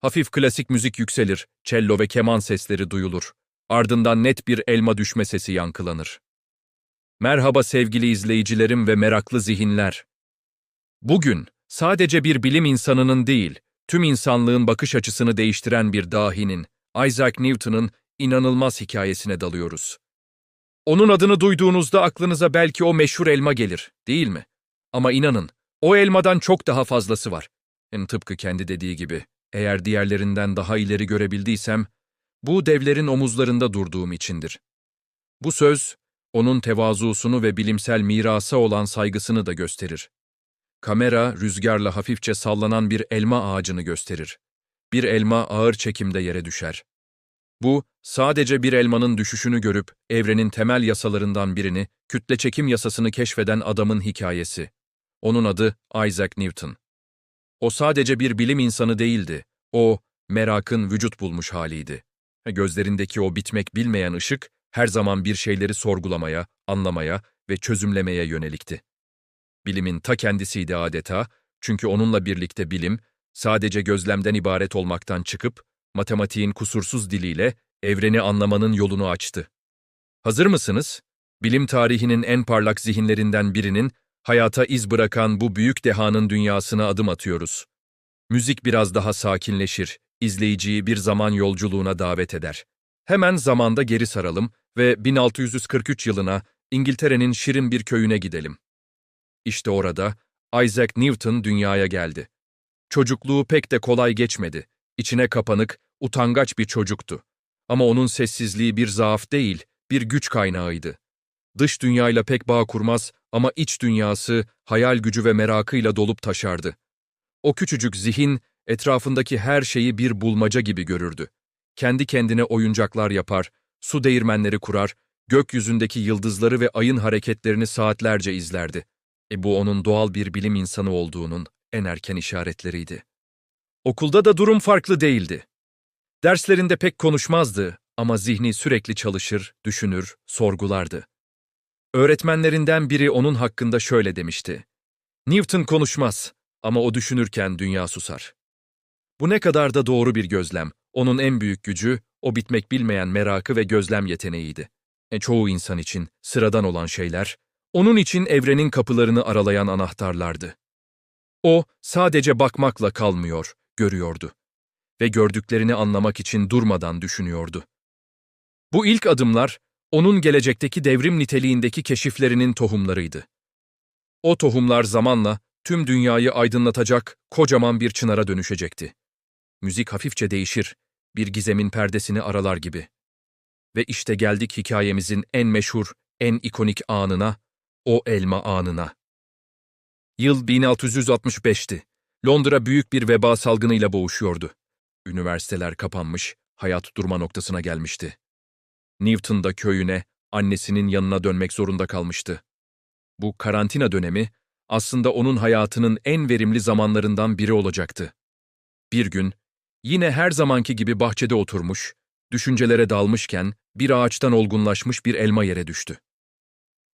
Hafif klasik müzik yükselir, cello ve keman sesleri duyulur. Ardından net bir elma düşme sesi yankılanır. Merhaba sevgili izleyicilerim ve meraklı zihinler. Bugün sadece bir bilim insanının değil, tüm insanlığın bakış açısını değiştiren bir dahinin, Isaac Newton'ın inanılmaz hikayesine dalıyoruz. Onun adını duyduğunuzda aklınıza belki o meşhur elma gelir, değil mi? Ama inanın, o elmadan çok daha fazlası var. Hem tıpkı kendi dediği gibi, eğer diğerlerinden daha ileri görebildiysem, bu devlerin omuzlarında durduğum içindir. Bu söz, onun tevazusunu ve bilimsel mirasa olan saygısını da gösterir. Kamera, rüzgarla hafifçe sallanan bir elma ağacını gösterir. Bir elma ağır çekimde yere düşer. Bu, sadece bir elmanın düşüşünü görüp evrenin temel yasalarından birini, kütle çekim yasasını keşfeden adamın hikayesi. Onun adı Isaac Newton. O sadece bir bilim insanı değildi. O, merakın vücut bulmuş haliydi. Gözlerindeki o bitmek bilmeyen ışık, her zaman bir şeyleri sorgulamaya, anlamaya ve çözümlemeye yönelikti. Bilimin ta kendisiydi adeta, çünkü onunla birlikte bilim, sadece gözlemden ibaret olmaktan çıkıp, matematiğin kusursuz diliyle evreni anlamanın yolunu açtı. Hazır mısınız? Bilim tarihinin en parlak zihinlerinden birinin, hayata iz bırakan bu büyük dehanın dünyasına adım atıyoruz. Müzik biraz daha sakinleşir, izleyiciyi bir zaman yolculuğuna davet eder. Hemen zamanda geri saralım ve 1643 yılına İngiltere'nin şirin bir köyüne gidelim. İşte orada Isaac Newton dünyaya geldi. Çocukluğu pek de kolay geçmedi. İçine kapanık, utangaç bir çocuktu. Ama onun sessizliği bir zaaf değil, bir güç kaynağıydı. Dış dünyayla pek bağ kurmaz ama iç dünyası hayal gücü ve merakıyla dolup taşardı. O küçücük zihin etrafındaki her şeyi bir bulmaca gibi görürdü. Kendi kendine oyuncaklar yapar, su değirmenleri kurar, gökyüzündeki yıldızları ve ayın hareketlerini saatlerce izlerdi. E bu onun doğal bir bilim insanı olduğunun en erken işaretleriydi. Okulda da durum farklı değildi. Derslerinde pek konuşmazdı ama zihni sürekli çalışır, düşünür, sorgulardı. Öğretmenlerinden biri onun hakkında şöyle demişti. Newton konuşmaz ama o düşünürken dünya susar. Bu ne kadar da doğru bir gözlem. Onun en büyük gücü, o bitmek bilmeyen merakı ve gözlem yeteneğiydi. E, çoğu insan için sıradan olan şeyler, onun için evrenin kapılarını aralayan anahtarlardı. O, sadece bakmakla kalmıyor, görüyordu. Ve gördüklerini anlamak için durmadan düşünüyordu. Bu ilk adımlar, onun gelecekteki devrim niteliğindeki keşiflerinin tohumlarıydı. O tohumlar zamanla tüm dünyayı aydınlatacak kocaman bir çınara dönüşecekti. Müzik hafifçe değişir, bir gizemin perdesini aralar gibi. Ve işte geldik hikayemizin en meşhur, en ikonik anına, o elma anına. Yıl 1665'ti. Londra büyük bir veba salgınıyla boğuşuyordu. Üniversiteler kapanmış, hayat durma noktasına gelmişti. Newton da köyüne, annesinin yanına dönmek zorunda kalmıştı. Bu karantina dönemi aslında onun hayatının en verimli zamanlarından biri olacaktı. Bir gün, yine her zamanki gibi bahçede oturmuş, düşüncelere dalmışken bir ağaçtan olgunlaşmış bir elma yere düştü.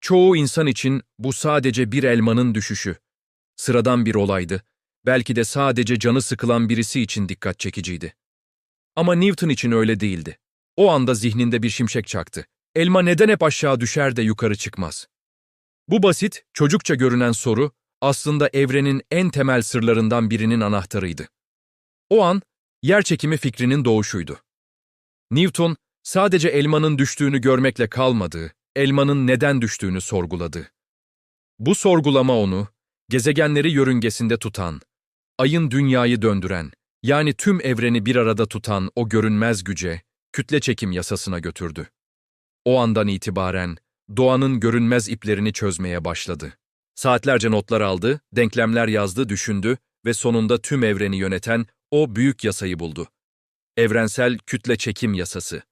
Çoğu insan için bu sadece bir elmanın düşüşü. Sıradan bir olaydı. Belki de sadece canı sıkılan birisi için dikkat çekiciydi. Ama Newton için öyle değildi. O anda zihninde bir şimşek çaktı. Elma neden hep aşağı düşer de yukarı çıkmaz? Bu basit, çocukça görünen soru aslında evrenin en temel sırlarından birinin anahtarıydı. O an yerçekimi fikrinin doğuşuydu. Newton sadece elmanın düştüğünü görmekle kalmadı, elmanın neden düştüğünü sorguladı. Bu sorgulama onu gezegenleri yörüngesinde tutan, ayın dünyayı döndüren, yani tüm evreni bir arada tutan o görünmez güce, kütle çekim yasasına götürdü. O andan itibaren doğanın görünmez iplerini çözmeye başladı. Saatlerce notlar aldı, denklemler yazdı, düşündü ve sonunda tüm evreni yöneten o büyük yasayı buldu. Evrensel kütle çekim yasası.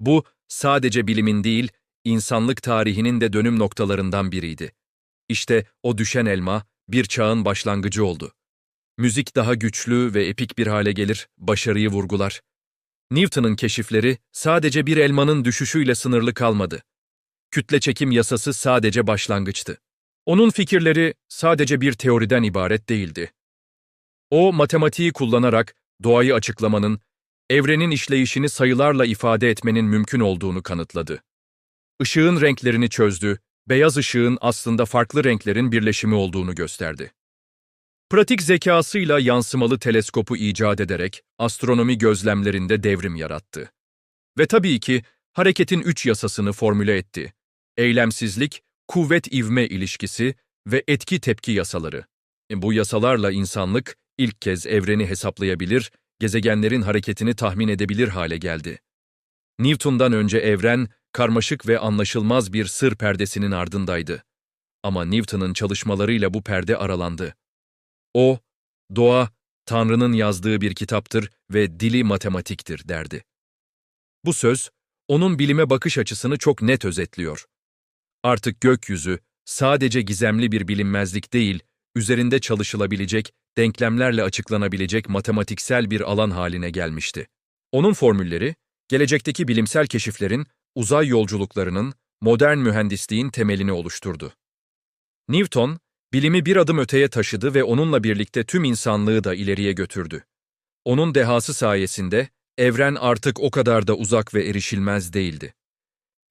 Bu sadece bilimin değil, insanlık tarihinin de dönüm noktalarından biriydi. İşte o düşen elma bir çağın başlangıcı oldu. Müzik daha güçlü ve epik bir hale gelir, başarıyı vurgular. Newton'un keşifleri sadece bir elmanın düşüşüyle sınırlı kalmadı. Kütle çekim yasası sadece başlangıçtı. Onun fikirleri sadece bir teoriden ibaret değildi. O, matematiği kullanarak doğayı açıklamanın, evrenin işleyişini sayılarla ifade etmenin mümkün olduğunu kanıtladı. Işığın renklerini çözdü, beyaz ışığın aslında farklı renklerin birleşimi olduğunu gösterdi. Pratik zekasıyla yansımalı teleskopu icat ederek astronomi gözlemlerinde devrim yarattı. Ve tabii ki hareketin üç yasasını formüle etti. Eylemsizlik, kuvvet-ivme ilişkisi ve etki-tepki yasaları. E, Bu yasalarla insanlık ilk kez evreni hesaplayabilir, gezegenlerin hareketini tahmin edebilir hale geldi. Newton'dan önce evren, karmaşık ve anlaşılmaz bir sır perdesinin ardındaydı. Ama Newton'un çalışmalarıyla bu perde aralandı. O, doğa, Tanrı'nın yazdığı bir kitaptır ve dili matematiktir derdi. Bu söz, onun bilime bakış açısını çok net özetliyor. Artık gökyüzü, sadece gizemli bir bilinmezlik değil, üzerinde çalışılabilecek, denklemlerle açıklanabilecek matematiksel bir alan haline gelmişti. Onun formülleri, gelecekteki bilimsel keşiflerin, uzay yolculuklarının, modern mühendisliğin temelini oluşturdu. Newton, bilimi bir adım öteye taşıdı ve onunla birlikte tüm insanlığı da ileriye götürdü. Onun dehası sayesinde evren artık o kadar da uzak ve erişilmez değildi.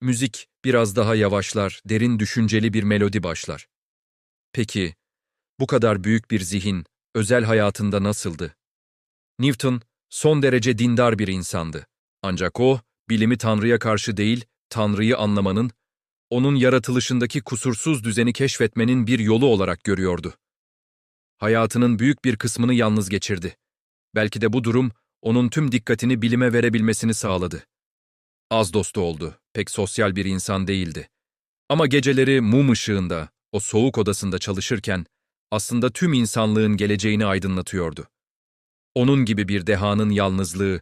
Müzik biraz daha yavaşlar, derin düşünceli bir melodi başlar. Peki, bu kadar büyük bir zihin özel hayatında nasıldı? Newton son derece dindar bir insandı. Ancak o, bilimi Tanrı'ya karşı değil, Tanrı'yı anlamanın, onun yaratılışındaki kusursuz düzeni keşfetmenin bir yolu olarak görüyordu. Hayatının büyük bir kısmını yalnız geçirdi. Belki de bu durum, onun tüm dikkatini bilime verebilmesini sağladı. Az dostu oldu, pek sosyal bir insan değildi. Ama geceleri mum ışığında, o soğuk odasında çalışırken, aslında tüm insanlığın geleceğini aydınlatıyordu. Onun gibi bir dehanın yalnızlığı,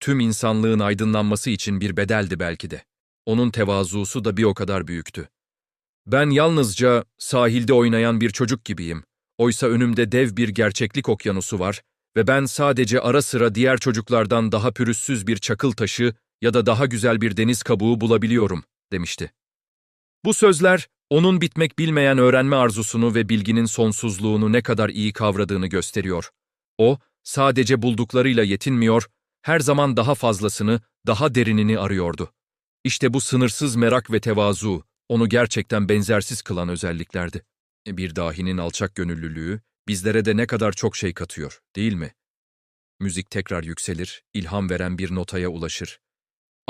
tüm insanlığın aydınlanması için bir bedeldi belki de. Onun tevazusu da bir o kadar büyüktü. Ben yalnızca sahilde oynayan bir çocuk gibiyim. Oysa önümde dev bir gerçeklik okyanusu var ve ben sadece ara sıra diğer çocuklardan daha pürüzsüz bir çakıl taşı ya da daha güzel bir deniz kabuğu bulabiliyorum, demişti. Bu sözler, onun bitmek bilmeyen öğrenme arzusunu ve bilginin sonsuzluğunu ne kadar iyi kavradığını gösteriyor. O, sadece bulduklarıyla yetinmiyor, her zaman daha fazlasını, daha derinini arıyordu. İşte bu sınırsız merak ve tevazu, onu gerçekten benzersiz kılan özelliklerdi. E, Bir dahinin alçak gönüllülüğü, bizlere de ne kadar çok şey katıyor, değil mi? Müzik tekrar yükselir, ilham veren bir notaya ulaşır.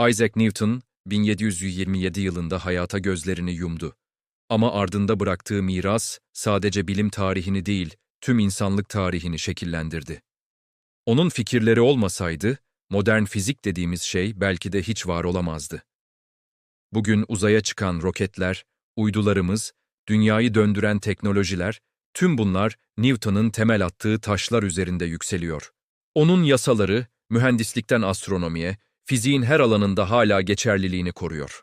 Isaac Newton, 1727 yılında hayata gözlerini yumdu. Ama ardında bıraktığı miras, sadece bilim tarihini değil, tüm insanlık tarihini şekillendirdi. Onun fikirleri olmasaydı, modern fizik dediğimiz şey belki de hiç var olamazdı. Bugün uzaya çıkan roketler, uydularımız, dünyayı döndüren teknolojiler, tüm bunlar Newton'un temel attığı taşlar üzerinde yükseliyor. Onun yasaları, mühendislikten astronomiye, fiziğin her alanında hala geçerliliğini koruyor.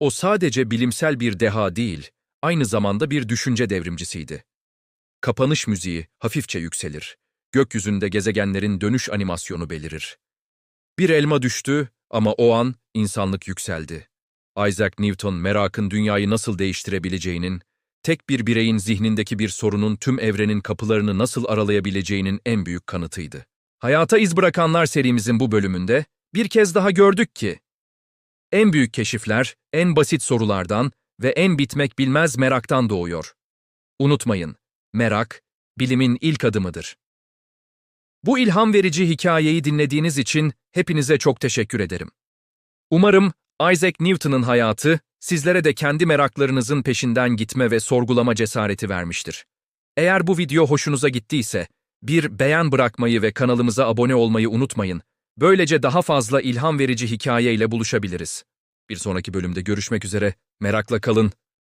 O sadece bilimsel bir deha değil, aynı zamanda bir düşünce devrimcisiydi. Kapanış müziği hafifçe yükselir. Gökyüzünde gezegenlerin dönüş animasyonu belirir. Bir elma düştü ama o an insanlık yükseldi. Isaac Newton merakın dünyayı nasıl değiştirebileceğinin, tek bir bireyin zihnindeki bir sorunun tüm evrenin kapılarını nasıl aralayabileceğinin en büyük kanıtıydı. Hayata iz bırakanlar serimizin bu bölümünde bir kez daha gördük ki, en büyük keşifler, en basit sorulardan ve en bitmek bilmez meraktan doğuyor. Unutmayın, merak, bilimin ilk adımıdır. Bu ilham verici hikayeyi dinlediğiniz için hepinize çok teşekkür ederim. Umarım Isaac Newton'un hayatı sizlere de kendi meraklarınızın peşinden gitme ve sorgulama cesareti vermiştir. Eğer bu video hoşunuza gittiyse bir beğen bırakmayı ve kanalımıza abone olmayı unutmayın. Böylece daha fazla ilham verici hikaye ile buluşabiliriz. Bir sonraki bölümde görüşmek üzere. Merakla kalın,